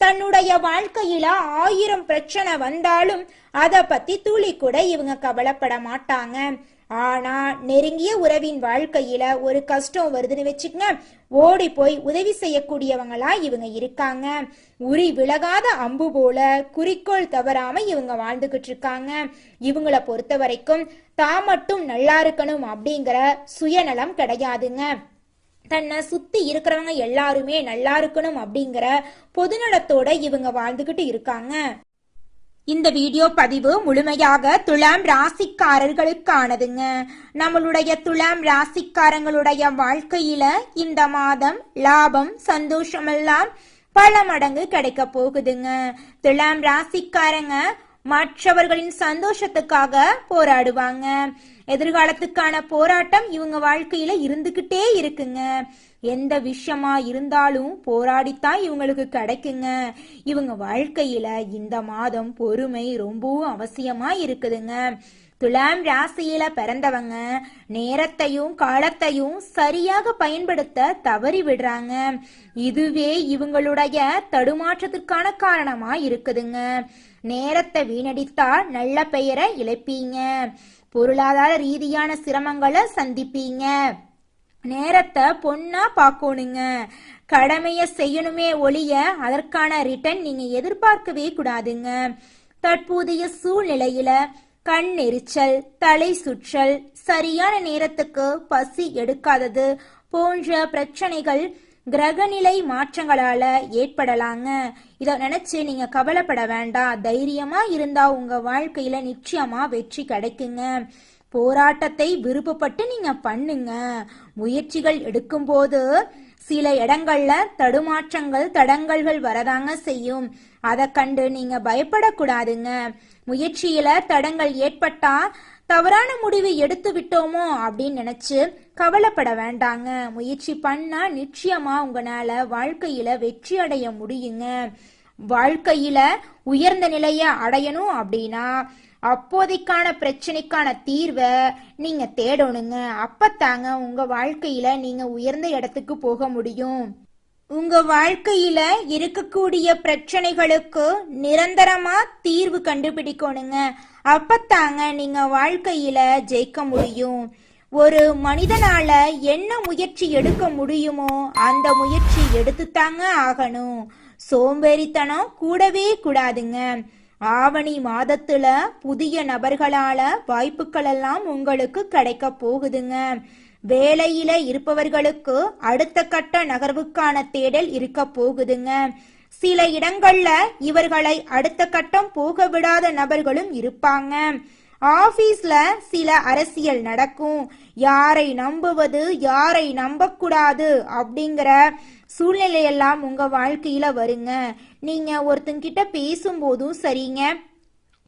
தன்னுடைய வாழ்க்கையில ஆயிரம் பிரச்சனை வந்தாலும் அத பத்தி துளி கூட இவங்க கவலைப்பட மாட்டாங்க. ஆனா நெருங்கிய உறவின் வாழ்க்கையில ஒரு கஷ்டம் வருதுன்னு வச்சுக்கங்க ஓடி போய் உதவி செய்யக்கூடியவங்களா இவங்க இருக்காங்க. உரி விலகாத அம்பு போல குறிக்கோள் தவறாம இவங்க வாழ்ந்துகிட்டு இருக்காங்க. இவங்கள பொறுத்த வரைக்கும் தான் மட்டும் நல்லா இருக்கணும் அப்படிங்கிற சுயநலம் கிடையாதுங்க. தன்னை சுத்தி இருக்கிறவங்க எல்லாருமே நல்லா இருக்கணும் அப்படிங்கிற பொதுநலத்தோட இவங்க வாழ்ந்துகிட்டு இருக்காங்க. இந்த வீடியோ பதிவு முழுமையாக துலாம் ராசிக்காரர்களுக்கானதுங்க. நம்மளுடைய துலாம் ராசிக்காரங்களுடைய வாழ்க்கையில இந்த மாதம் லாபம் சந்தோஷமெல்லாம் பல மடங்கு கிடைக்க போகுதுங்க. துலாம் ராசிக்காரங்க மற்றவர்களின் சந்தோஷத்துக்காக போராடுவாங்க. எதிர்காலத்துக்கான போராட்டம் இவங்க வாழ்க்கையில இருந்துகிட்டே இருக்குங்க. எந்த விஷயமா இருந்தாலும் போராடித்தான் இவங்களுக்கு கிடைக்குங்க. இவங்க வாழ்க்கையில இந்த மாதம் பொறுமை ரொம்பவும் அவசியமா இருக்குதுங்க. துலாம் ராசியில பிறந்தவங்க நேரத்தையும் காலத்தையும் சரியாக பயன்படுத்த தவறி விடுறாங்க. இதுவே இவங்களுடைய தடுமாற்றத்துக்கான காரணமா இருக்குதுங்க. நேரத்தை வீணடித்தா நல்ல பெயரை இழப்பீங்க. பொருளாதார ரீதியான சிரமங்களை சந்திப்பீங்க. நேரத்தை பொண்ணா பார்க்கணுங்க. கடமைய செய்யணுமே ஒழிய அதற்கான ரிட்டர்ன் நீங்க எதிர்பார்க்கவே கூடாதுங்க. தற்போதைய சூழ்நிலையில கண் எரிச்சல் தலை சுற்றல் சரியான நேரத்துக்கு பசி எடுக்காதது போன்ற பிரச்சனைகள் கிரகநிலை மாற்றங்களால ஏற்படலாங்க. இதை நினைச்சு நீங்க கவலைப்பட வேண்டாம். தைரியமா இருந்தா உங்க வாழ்க்கையில நிச்சயமா வெற்றி கிடைக்குங்க. போராட்டத்தை விருப்பப்பட்டு நீங்க பண்ணுங்க. முயற்சிகள் எடுக்கும்போது சில இடங்கள்ல தடுமாற்றங்கள் தடங்கல்கள் வரதாங்க செய்யும். அதை கண்டு நீங்க பயப்படக்கூடாதுங்க. முயற்சியில தடங்கள் ஏற்பட்டா தவறான முடிவு எடுத்து விட்டோமோ அப்படின்னு நினைச்சு கவலைப்பட வேண்டாங்க. முயற்சி பண்ணா நிச்சயமா உங்களால வாழ்க்கையில வெற்றி அடைய முடியுங்க. வாழ்க்கையில உயர்ந்த நிலையை அடையணும் அப்படின்னா அப்போதைக்கான பிரச்சனைக்கான தீர்வை நீங்க தேடணுங்க. அப்பத்தாங்க உங்க வாழ்க்கையில நீங்க உயர்ந்த இடத்துக்கு போக முடியும். உங்க வாழ்க்கையில இருக்கக்கூடிய பிரச்சனைகளுக்கு நிரந்தரமா தீர்வு கண்டுபிடிக்கணுங்க. அப்பத்தாங்க நீங்க வாழ்க்கையில ஜெயிக்க முடியும். ஒரு மனிதனால என்ன முயற்சி எடுக்க முடியுமோ அந்த முயற்சி எடுத்துத்தாங்க ஆகணும். சோம்பேறித்தனம் கூடவே கூடாதுங்க. ஆவணி மாதத்துல புதிய நபர்களால வாய்ப்புகள் எல்லாம் உங்களுக்கு கிடைக்க போகுதுங்க. வேலையில இருப்பவர்களுக்கு அடுத்த கட்ட நகர்வுக்கான தேடல் இருக்க போகுதுங்க. சில இடங்கள்ல இவர்களை அடுத்த கட்டம் போக விடாத நபர்களும் இருப்பாங்க. ஆபீஸ்ல சில அரசியல் நடக்கும். யாரை நம்புவது யாரை நம்பக்கூடாது அப்படிங்கிற சூழ்நிலையெல்லாம் உங்க வாழ்க்கையில வருங்க. நீங்க ஒருத்தங்கிட்ட பேசும்போதும் சரிங்க.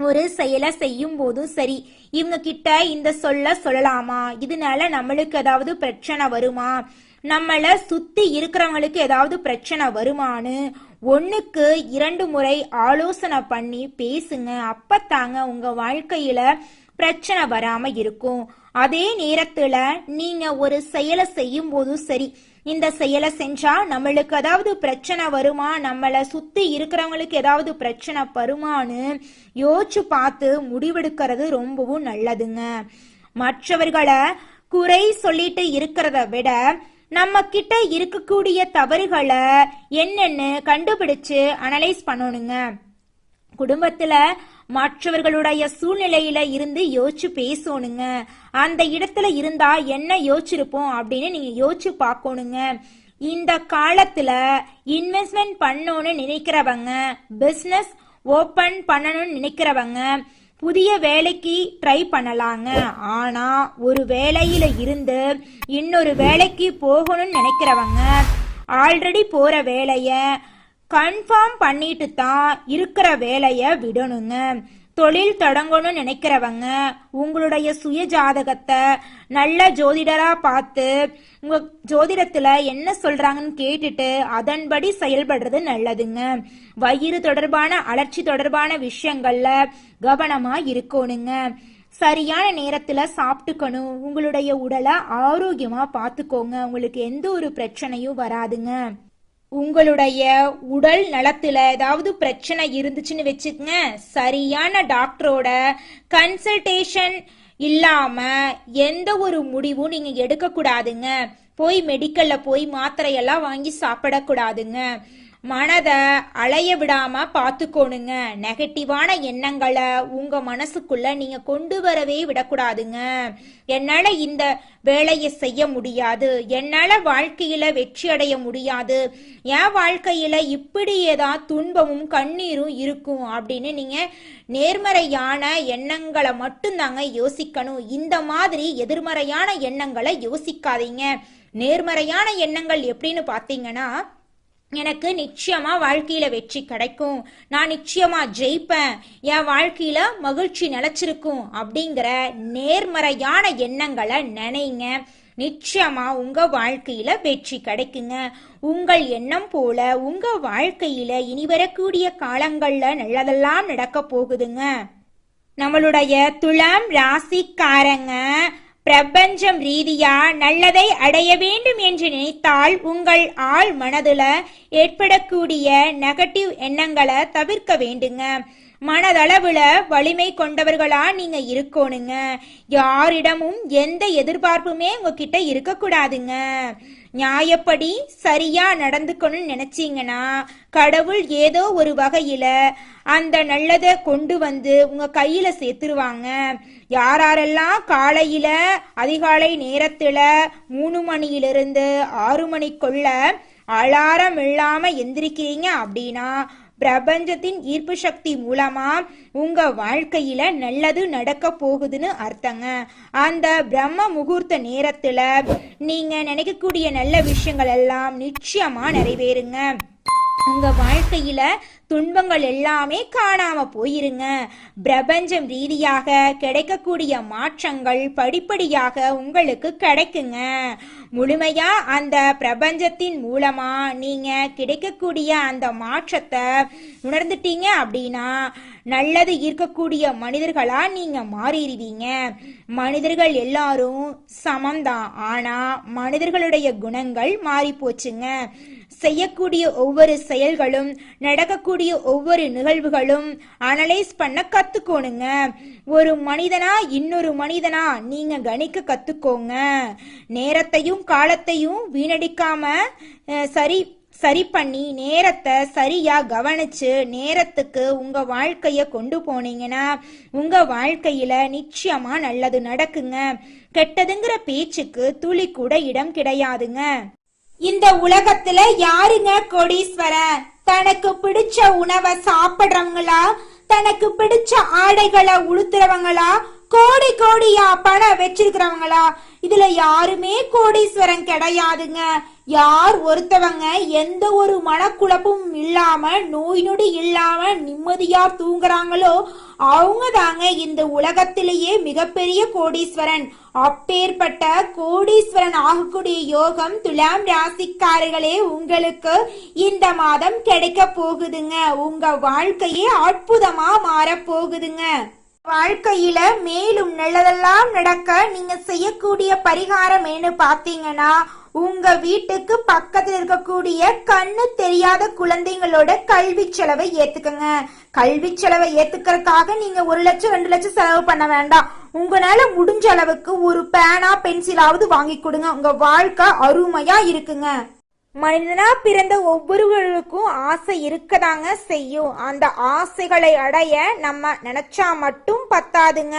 ஒரு செயலை செய்யும் போதும் சரி இவங்க கிட்ட இந்த சொல்ல சொல்லலாமா? இதனால நம்மளுக்கு ஏதாவது பிரச்சனை வருமா? நம்மள சுத்தி இருக்கிறவங்களுக்கு ஏதாவது பிரச்சனை வருமான்னு ஒன்றுக்கு இரண்டு முறை ஆலோசனை பண்ணி பேசுங்க. அப்பத்தாங்க உங்க வாழ்க்கையில பிரச்சனை வராம இருக்கும். அதே நேரத்துல நீங்க ஒரு செயலை செய்யும் போதும் சரி இந்த செயலை செஞ்சா நம்மளுக்கு ஏதாவது பிரச்சனை வருமா? நம்மளை சுத்தி இருக்கிறவங்களுக்கு ஏதாவது பிரச்சனை வருமான்னு யோசிச்சு பார்த்து முடிவெடுக்கிறது ரொம்பவும் நல்லதுங்க. மற்றவர்களை குறை சொல்லிட்டு இருக்கிறத விட நம்ம கிட்ட இருக்கக்கூடிய தவறுகளை என்னென்னு கண்டுபிடிச்சு அனலைஸ் பண்ணணுங்க. குடும்பத்துல மற்றவர்களுடைய சூழ்நிலையில இருந்து யோசிச்சு பேசணுங்க. அந்த இடத்துல இருந்தா என்ன யோசிச்சிருப்போம் அப்படின்னு நீங்க யோசிச்சு பார்க்கணுங்க. இந்த காலத்துல இன்வெஸ்ட்மெண்ட் பண்ணணும்னு நினைக்கிறவங்க பிசினஸ் ஓபன் பண்ணணும்னு நினைக்கிறவங்க புதிய வேலைக்கு ட்ரை பண்ணலாங்க. ஆனா ஒரு வேலையில இருந்து இன்னொரு வேலைக்கு போகணும்னு நினைக்கிறவங்க ஆல்ரெடி போற வேலைய கன்ஃபார்ம் பண்ணிட்டு தான் இருக்கிற வேலையை விடணுங்க. தொழில் தொடங்கணும்னு நினைக்கிறவங்க உங்களுடைய சுய ஜாதகத்தை நல்ல ஜோதிடரா பார்த்து உங்க ஜோதிடத்துல என்ன சொல்றாங்கன்னு கேட்டுட்டு அதன்படி செயல்படுறது நல்லதுங்க. வயிறு தொடர்பான அலர்ச்சி தொடர்பான விஷயங்கள்ல கவனமா இருக்கணுங்க. சரியான நேரத்துல சாப்பிட்டுக்கணும். உங்களுடைய உடலை ஆரோக்கியமா பார்த்துக்கோங்க. உங்களுக்கு எந்த ஒரு பிரச்சனையும் வராதுங்க. உங்களுடைய உடல் நலத்துல ஏதாவது பிரச்சனை இருந்துச்சுன்னு வச்சுக்கங்க. சரியான டாக்டரோட கன்சல்டேஷன் இல்லாம எந்த ஒரு முடிவும் நீங்க எடுக்க கூடாதுங்க போய் மெடிக்கல்ல போய் மாத்திரையெல்லாம் வாங்கி சாப்பிடக்கூடாதுங்க. மனதை அலைய விடாம பார்த்துக்கோணுங்க. நெகட்டிவான எண்ணங்களை உங்க மனசுக்குள்ள நீங்க கொண்டு வரவே விடக்கூடாதுங்க. என்னால இந்த வேலையை செய்ய முடியாது. என்னால வாழ்க்கையில வெற்றி அடைய முடியாது. என் வாழ்க்கையில இப்படியேதான் துன்பமும் கண்ணீரும் இருக்கும் அப்படின்னு நீங்க நேர்மறையான எண்ணங்களை மட்டும்தாங்க யோசிக்கணும். இந்த மாதிரி எதிர்மறையான எண்ணங்களை யோசிக்காதீங்க. நேர்மறையான எண்ணங்கள் எப்படின்னு பார்த்தீங்கன்னா எனக்கு நிச்சயமா வாழ்க்கையில வெற்றி கிடைக்கும். நான் நிச்சயமா ஜெயிப்பேன். என் வாழ்க்கையில மகிழ்ச்சி நிலைச்சிருக்கும் அப்படிங்கிற நேர்மறையான எண்ணங்களை நினைங்க. நிச்சயமா உங்க வாழ்க்கையில வெற்றி கிடைக்குங்க. உங்கள் எண்ணம் போல உங்க வாழ்க்கையில இனி வரக்கூடிய காலங்கள்ல நல்லதெல்லாம் நடக்க போகுதுங்க. நம்மளுடைய துளம் ராசிக்காரங்க பிரபஞ்சம் ரீதியா நல்லதை அடைய வேண்டும் என்று நினைத்தால் உங்கள் ஆள் மனதுல ஏற்படக்கூடிய நெகட்டிவ் எண்ணங்களை தவிர்க்க வேண்டுங்க. மனதளவுல வலிமை கொண்டவர்களா நீங்க இருக்கணுங்க. யாரிடமும் எந்த எதிர்பார்ப்புமே உங்ககிட்ட இருக்கக்கூடாதுங்க. நியாயப்படி சரியா நடந்துக்கணும்னு நினைச்சீங்கன்னா கடவுள் ஏதோ ஒரு வகையில அந்த நல்லதை கொண்டு வந்து உங்க கையில சேர்த்துருவாங்க. யாரெல்லாம் காலையில அதிகாலை நேரத்துல மூணு மணியிலிருந்து ஆறு மணிக்குள்ள அலாரம் இல்லாம எந்திரிக்கிறீங்க அப்படின்னா பிரபஞ்சத்தின் ஈர்ப்பு சக்தி மூலமா உங்க வாழ்க்கையில நல்லது நடக்க போகுதுன்னு அர்த்தங்க. அந்த பிரம்ம முகூர்த்த நேரத்துல நீங்க நினைக்கக்கூடிய நல்ல விஷயங்கள் எல்லாம் நிச்சயமா நிறைவேறுங்க. உங்க வாழ்க்கையில துன்பங்கள் எல்லாமே காணாம போயிருங்க. பிரபஞ்சம் ரீதியாக கிடைக்கக்கூடிய மாற்றங்கள் படிப்படியாக உங்களுக்கு கிடைக்குங்க. முழுமையா அந்த பிரபஞ்சத்தின் மூலமா நீங்க கிடைக்கக்கூடிய அந்த மாற்றத்தை உணர்ந்துட்டீங்க அப்படின்னா நல்லது ஈர்க்கக்கூடிய மனிதர்களா நீங்க மாறிடுவீங்க. மனிதர்கள் எல்லாரும் சமம்தான். ஆனா மனிதர்களுடைய குணங்கள் மாறி போச்சுங்க செய்யக்கூடிய ஒவ்வொரு செயல்களும் நடக்கக்கூடிய ஒவ்வொரு நிகழ்வுகளும் அனலைஸ் பண்ண கத்துக்கோணுங்க. ஒரு மனிதனா இன்னொரு மனிதனா நீங்க கணிக்க கத்துக்கோங்க. நேரத்தையும் காலத்தையும் வீணடிக்காம சரி சரி பண்ணி நேரத்தை சரியா கவனிச்சு நேரத்துக்கு உங்க வாழ்க்கைய கொண்டு போனீங்கன்னா உங்க வாழ்க்கையில நிச்சயமா நல்லது நடக்குங்க. கெட்டதுங்கிற பேச்சுக்கு துளி கூட இடம் கிடையாதுங்க. இந்த உலகத்துல யாருங்க கோடீஸ்வரன் தனக்கு பிடிச்ச உணவை சாப்பிடுறவங்களா? தனக்கு பிடிச்ச ஆடைகளை உளுத்துறவங்களா கோடி கோடியா பணம் வச்சிருக்கிறவங்களா? இதுல யாருமே கோடீஸ்வரன் கிடையாதுங்க. யார் ஒருத்தவங்க எந்த ஒரு மனக்குழப்பமும் இல்லாம நோய் நொடி இல்லாம நிம்மதியா தூங்குறாங்களோ அவங்க தாங்க இந்த உலகத்திலேயே மிகப்பெரிய கோடீஸ்வரன். அப்பேற்பட்ட கோடீஸ்வரன் ஆகக்கூடிய யோகம் துலாம் ராசிக்காரர்களே உங்களுக்கு இந்த மாதம் கிடைக்க போகுதுங்க. உங்க வாழ்க்கையே அற்புதமா மாற போகுதுங்க. வாழ்க்கையில மேலும் நல்லதெல்லாம் நடக்க நீங்க செய்யக்கூடிய பரிகாரம் என்ன பாத்தீங்கன்னா உங்க வீட்டுக்கு பக்கத்துல இருக்கக்கூடிய கண்ணு தெரியாத குழந்தைங்களோட கல்வி செலவை ஏத்துக்கங்க. கல்வி செலவை ஏத்துக்கிறதுக்காக நீங்க ஒரு லட்சம் ரெண்டு லட்சம் செலவு பண்ண வேண்டாம். உங்களால முடிஞ்ச அளவுக்கு ஒரு பேனா பென்சிலாவது வாங்கி கொடுங்க. உங்க வாழ்க்கை அருமையா இருக்குங்க. மனிதனா பிறந்த ஒவ்வொருவருக்கும் ஆசை இருக்கதாங்க செய்யும். அந்த ஆசைகளை அடைய நம்ம நினைச்சா மட்டும் பத்தாதுங்க.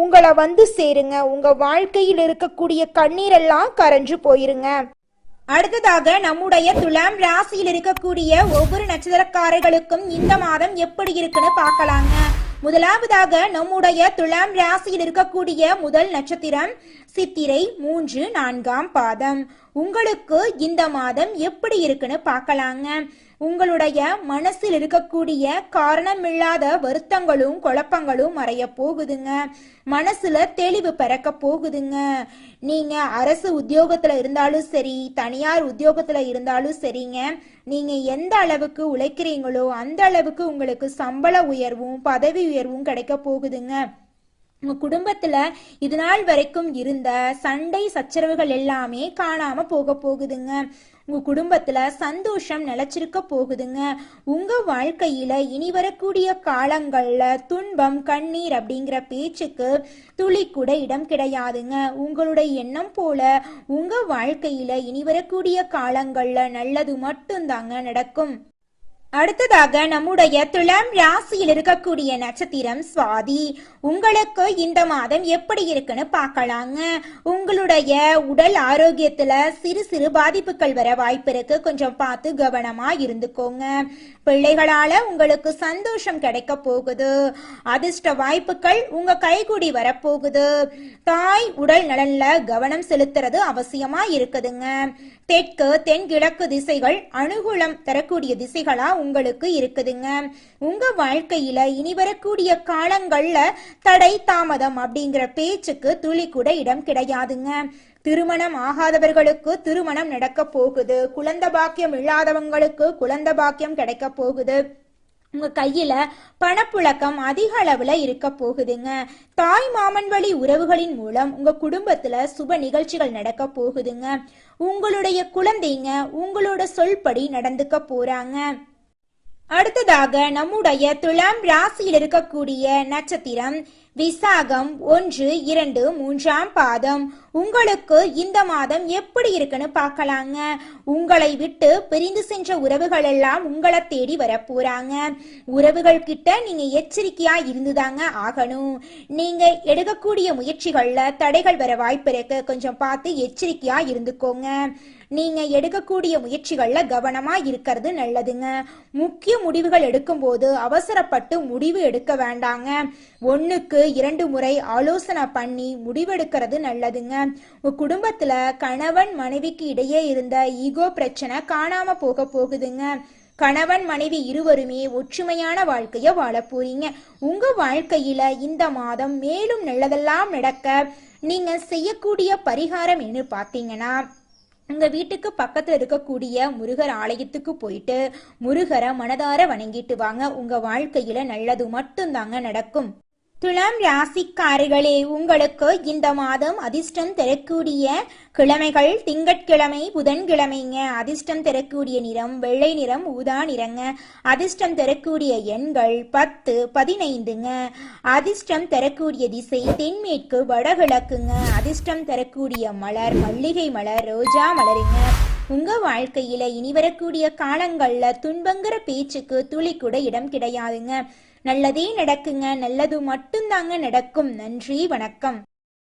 உங்களை வந்து சேருங்க. உங்க வாழ்க்கையில் இருக்கக்கூடிய கண்ணீரெல்லாம் கரைஞ்சு போயிருங்க. அடுத்ததாக நம்முடைய துலாம் ராசியில் இருக்கக்கூடிய ஒவ்வொரு நட்சத்திரக்காரர்களுக்கும் இந்த மாதம் எப்படி இருக்குன்னு பார்க்கலாங்க. முதலாவதாக நம்முடைய துலாம் ராசியில் இருக்கக்கூடிய முதல் நட்சத்திரம் சித்திரை மூன்று நான்காம் பாதம். உங்களுக்கு இந்த மாதம் எப்படி இருக்குன்னு பார்க்கலாங்க. உங்களுடைய மனசில் இருக்கக்கூடிய காரணமில்லாத வருத்தங்களும் குழப்பங்களும் மறைய போகுதுங்க. மனசுல தெளிவு பிறக்க போகுதுங்க. நீங்க அரசு உத்தியோகத்துல இருந்தாலும் சரி தனியார் உத்தியோகத்துல இருந்தாலும் சரிங்க. நீங்க எந்த அளவுக்கு உழைக்கிறீங்களோ அந்த அளவுக்கு உங்களுக்கு சம்பள உயர்வும் பதவி உயர்வும் கிடைக்க போகுதுங்க. உங்க குடும்பத்துல இது நாள் வரைக்கும் இருந்த சண்டை சச்சரவுகள் எல்லாமே காணாம போக போகுதுங்க. உங்க குடும்பத்துல சந்தோஷம் நிலைச்சிருக்க போகுதுங்க. உங்க வாழ்க்கையில இனி வரக்கூடிய காலங்கள்ல துன்பம் கண்ணீர் அப்படிங்கிற பேச்சுக்கு துளி கூட இடம் கிடையாதுங்க. உங்களுடைய எண்ணம் போல உங்க வாழ்க்கையில இனி வரக்கூடிய காலங்கள்ல நல்லது மட்டும்தாங்க நடக்கும். அடுத்ததாக நம்முடைய துலாம் ராசியில் இருக்கக்கூடிய நட்சத்திரம் சுவாதி. உங்களுக்கு இந்த மாதம் எப்படி இருக்குன்னு பார்க்கலாங்க. உங்களுடைய உடல் ஆரோக்கியத்துல சிறு சிறு பாதிப்புகள் வர வாய்ப்பு இருக்கு. கொஞ்சம் பார்த்து கவனமா இருந்துக்கோங்க. பிள்ளைகளால உங்களுக்கு சந்தோஷம் கிடைக்க போகுது. அதிர்ஷ்ட வாய்ப்புகள் உங்க கைகூடி வரப்போகுது. தாய் உடல் நலன்ல கவனம் செலுத்துறது அவசியமா இருக்குதுங்க. தெற்கு தென்கிழக்கு திசைகள் அனுகூலம் தரக்கூடிய திசைகளா உங்களுக்கு இருக்குதுங்க. உங்க வாழ்க்கையில இனி வரக்கூடிய காலங்கள்ல தடை தாமதம் அப்படிங்கிற பேச்சுக்கு துளி கூட இடம் கிடையாதுங்க. திருமணம் ஆகாதவர்களுக்கு திருமணம் நடக்க போகுது. குழந்த பாக்கியம் இல்லாதவங்களுக்கு குழந்த பாக்கியம் கிடைக்க போகுது. உங்க கையில பணப்புழக்கம் அதிக அளவுல இருக்க போகுதுங்க. தாய் மாமன் வழி உறவுகளின் மூலம் உங்க குடும்பத்துல சுப நிகழ்ச்சிகள் நடக்க போகுதுங்க. உங்களுடைய குழந்தைங்க உங்களோட சொல்படி நடந்துக்க போறாங்க. அடுத்ததாக நம்முடைய துலாம் ராசியில் இருக்கக்கூடிய நட்சத்திரம் விசாகம் ஒன்று இரண்டு மூன்றாம் பாதம். உங்களுக்கு இந்த மாதம் எப்படி இருக்குன்னு பார்க்கலாங்க. உங்களை விட்டு பிரிந்து சென்ற உறவுகள் எல்லாம் உங்களை தேடி வரப்போறாங்க. உறவுகள் கிட்ட நீங்க எச்சரிக்கையா இருந்துதாங்க ஆகணும். நீங்க எடுக்கக்கூடிய முயற்சிகள்ல தடைகள் வர வாய்ப்பு இருக்கு. கொஞ்சம் பார்த்து எச்சரிக்கையா இருந்துக்கோங்க. நீங்க எடுக்கக்கூடிய முயற்சிகள்ல கவனமா இருக்கிறது நல்லதுங்க. முக்கிய முடிவுகள் எடுக்கும்போது அவசரப்பட்டு முடிவு எடுக்க வேண்டாங்க. ஒண்ணுக்கு இரண்டு முறை ஆலோசனை பண்ணி முடிவெடுக்கிறது நல்லதுங்க. உங்க குடும்பத்துல கணவன் மனைவிக்கு இடையே இருந்த ஈகோ பிரச்சனை காணாம போக போகுதுங்க. கணவன் மனைவி இருவருமே ஒற்றுமையான வாழ்க்கைய வாழ போறீங்க. உங்க வாழ்க்கையில இந்த மாதம் மேலும் நல்லதெல்லாம் நடக்க நீங்க செய்யக்கூடிய பரிகாரம் என்ன பார்த்தீங்கன்னா உங்க வீட்டுக்கு பக்கத்துல இருக்கக்கூடிய முருகர் ஆலயத்துக்கு போயிட்டு முருகரை மனதார வணங்கிட்டு வாங்க. உங்க வாழ்க்கையில நல்லது மட்டும்தாங்க நடக்கும். துலாம் ராசிக்காரர்களே உங்களுக்கு இந்த மாதம் அதிர்ஷ்டம் தரக்கூடிய கிழமைகள் திங்கட்கிழமை புதன்கிழமைங்க. அதிர்ஷ்டம் தரக்கூடிய நிறம் வெள்ளை நிறம் ஊதா நிறங்க. அதிர்ஷ்டம் தரக்கூடிய எண்கள் பத்து பதினைந்துங்க. அதிர்ஷ்டம் தரக்கூடிய திசை தென்மேற்கு வடகிழக்குங்க. அதிர்ஷ்டம் தரக்கூடிய மலர் மல்லிகை மலர் ரோஜா மலருங்க. உங்க வாழ்க்கையில இனி வரக்கூடிய காலங்கள்ல துன்பங்கிற பேச்சுக்கு துளி கூட இடம் கிடையாதுங்க. நல்லதே நடக்குங்க நல்லது மட்டும்தாங்க நடக்கும். நன்றி வணக்கம்.